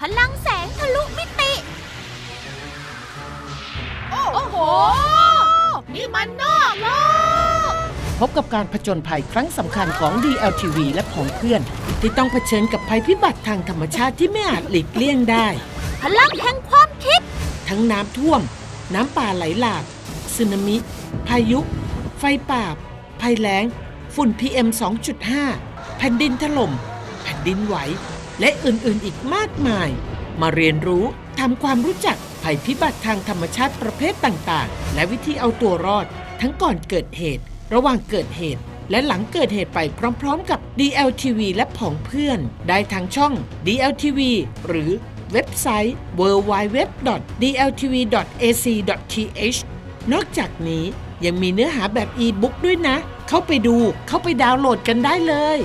พลังแสงทะลุมิติ โอ้โห นี่มันนอกโลก พบกับการผจญภัยครั้งสำคัญของ DLTV และผองเพื่อน ที่ต้องเผชิญกับภัยพิบัติทางธรรมชาติที่ไม่อาจหลีกเลี่ยงได้ พลังแห่งความคิด ทั้งน้ำท่วม น้ำป่าไหลหลากสึนามิ พายุ ไฟป่า ภัยแล้ง ฝุ่น PM 2.5 แผ่นดินถล่ม แผ่นดินไหว และอื่นๆอีกมากมาย มาเรียนรู้ทำความรู้จักภัยพิบัติทางธรรมชาติประเภทต่างๆ และวิธีเอาตัวรอด ทั้งก่อนเกิดเหตุ ระหว่างเกิดเหตุ และหลังเกิดเหตุไปพร้อมๆ กับ DLTV และผองเพื่อน ได้ทางช่อง DLTV หรือเว็บไซต์ www.dltv.ac.th นอกจากนี้ยังมีเนื้อหาแบบอีบุ๊กด้วยนะ เข้าไปดูเข้าไปดาวน์โหลดกันได้เลย